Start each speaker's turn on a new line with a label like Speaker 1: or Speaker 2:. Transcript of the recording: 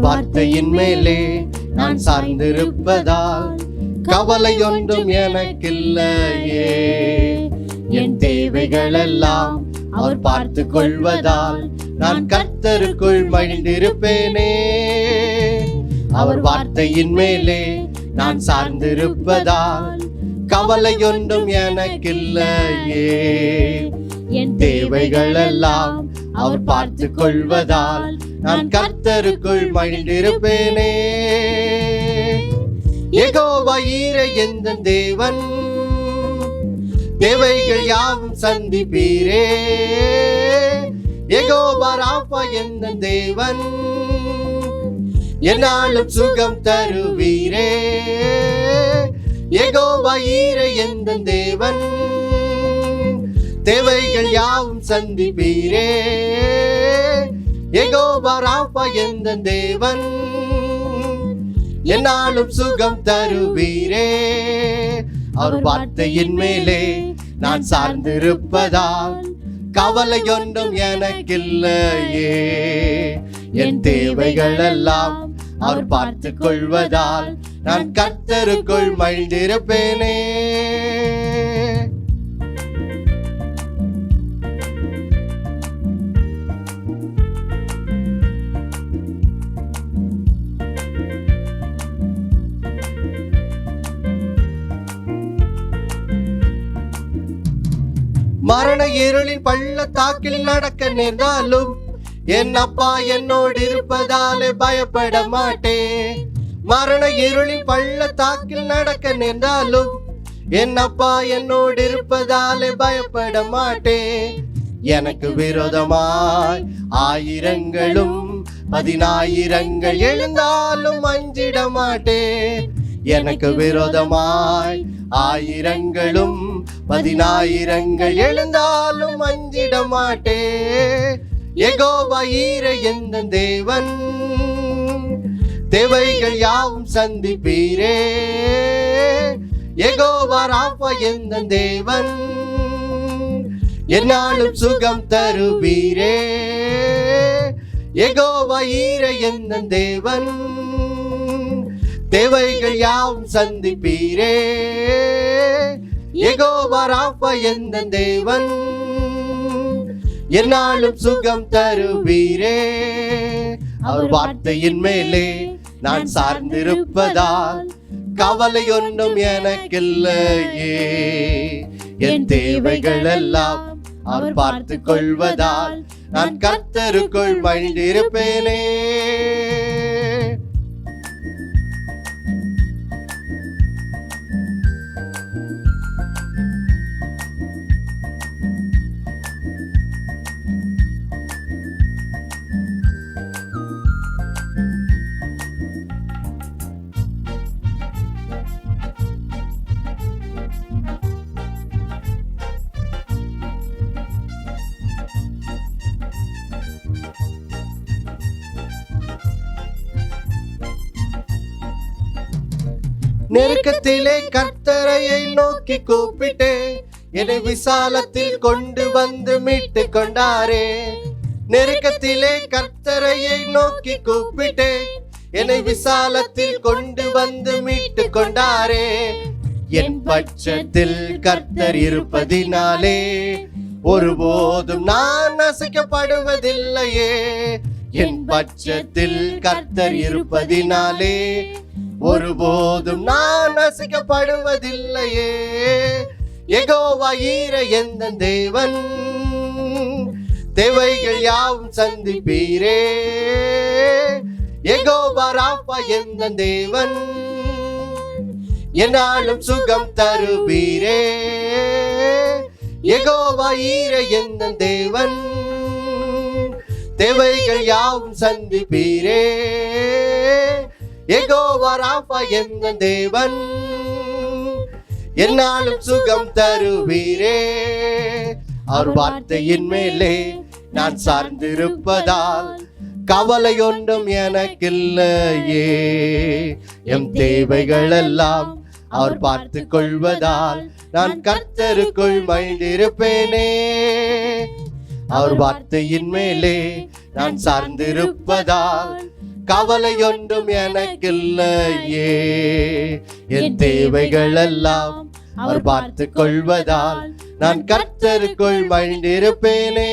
Speaker 1: வார்த்தையின் மேலே நான் சார்ந்திருப்பதால் கவலை ஒன்றும் எனக்கில்லையே. என் தேவைகள் எல்லாம் அவர் பார்த்து கொள்வதால் நான் கர்த்தருக்குள் மகிழ்ந்திருப்பேனே. அவர் வார்த்தையின் மேலே நான் சார்ந்திருப்பதால் கவலை ஒன்றும் எனக்கில்லையே.
Speaker 2: என்
Speaker 1: தேவைகள் எல்லாம் அவர் பார்த்து கொள்வதால் நான் கர்த்தருக்குள் மகிழ்ந்திருப்பேனே. ஏகோவா ஈர எந்த தேவன்? தேவைகள் யாவும் சந்திப்பீரே. ஏகோவா ராப்பா எந்த தேவன்? என்னாலும் சுகம் தருவீரே. ஏகோவா ஈர எந்த தேவன்? தேவைகள் யாவும் சந்திப்பீரே. ஏகோபா ராப்பா எந்த தேவன்? என்னாலும் சுகம் தருவீரே. அவர் வார்த்தையின் மேலே நான் சார்ந்திருப்பதால் கவலை ஒன்றும் எனக்கில்லையே. என் தேவைகள் எல்லாம் அவர் பார்த்து கொள்வதால் நான் கத்தருக்குள் மழ்ந்திருப்பேனே மரண இருளின் பள்ளத்தாக்கில் நடக்க நேர்ந்தாலும் என் அப்பா என்னோடு இருப்பதாலே பயப்பட மாட்டேன். மரண இருளின் பள்ளத்தாக்கில் நடக்க நேர்ந்தாலும் என் அப்பா என்னோடு இருப்பதாலே பயப்பட மாட்டேன். எனக்கு விரோதமாய் ஆயிரங்களும் பதினாயிரங்கள் எழுந்தாலும் அஞ்சிட மாட்டேன். எனக்கு விரோதமாய் ஆயிரங்களும் பதினாயிரங்கள் எழுந்தாலும் அஞ்சிட மாட்டே. எகோவா எந்த தேவன்? தேவைகள் யாவும் சந்திப்பீரே. எகோவா எந்த தேவன்? என்னாலும் சுகம் தருவீரே. எகோவா எந்த தேவன்? தேவைகள் யாவும் சந்திப்பீரே. எகோவா எந்த தேவன்? என்னாலும் சுகம் தருவீரே. அவர் வார்த்தையின் மேலே நான் சார்ந்திருப்பதால் கவலை ஒன்றும் எனக்கில்லையே. என் தேவைகள் எல்லாம் அவர் பார்த்து கொள்வதால் நான் கர்த்தருக்குள் மகிழ்ந்திருப்பேனே. நெருக்கத்திலே கர்த்தரையை நோக்கி கூப்பிட்டே என்னை விசாலத்தில் கொண்டு வந்து மீட்டு கொண்டாரே. நெருக்கத்திலே கர்த்தரையை நோக்கி கூப்பிட்டே என்னை விசாலத்தில் கொண்டு வந்து மீட்டு கொண்டாரே. என் பட்சத்தில் கர்த்தர் இருப்பதினாலே ஒருபோதும் நான் அசைக்கப்படுவதில்லையே என் பட்சத்தில் கர்த்தர் இருப்பதினாலே ஒருபோதும் நான் அசைக்கப்படுவதில்லையே எகோவா ஈர எந்த தேவன்? தேவைகள் யாவும் சந்திப்பீரே. எகோவா ராப்பா எந்த தேவன்? என்னாலும் சுகம் தருவீரே. எகோவா ஈர எந்த தேவன்? தேவைகள் யாவும் சந்திப்பீரே. எகோவா ராப்பா எந்த தேவன். என்னாலும் சுகம் தருவீரே. அவர் வார்த்தையின் மேலே நான் சார்ந்திருப்பதால் கவலை ஒன்றும் எனக்கில்லையே. எம் தேவைகள் எல்லாம் அவர் பார்த்து கொள்வதால் நான் கர்த்தருக்குள் மகிழ்ந்திருப்பேனே. அவர் வார்த்தையின் மேலே நான் சார்ந்திருப்பதால் கவலை ஒன்றும் எனக்கில்லையே. என் தேவைகள் எல்லாம் அவர் பார்த்து கொள்வதால் நான் கர்த்தருக்குள் மகிழ்ந்திருப்பேனே.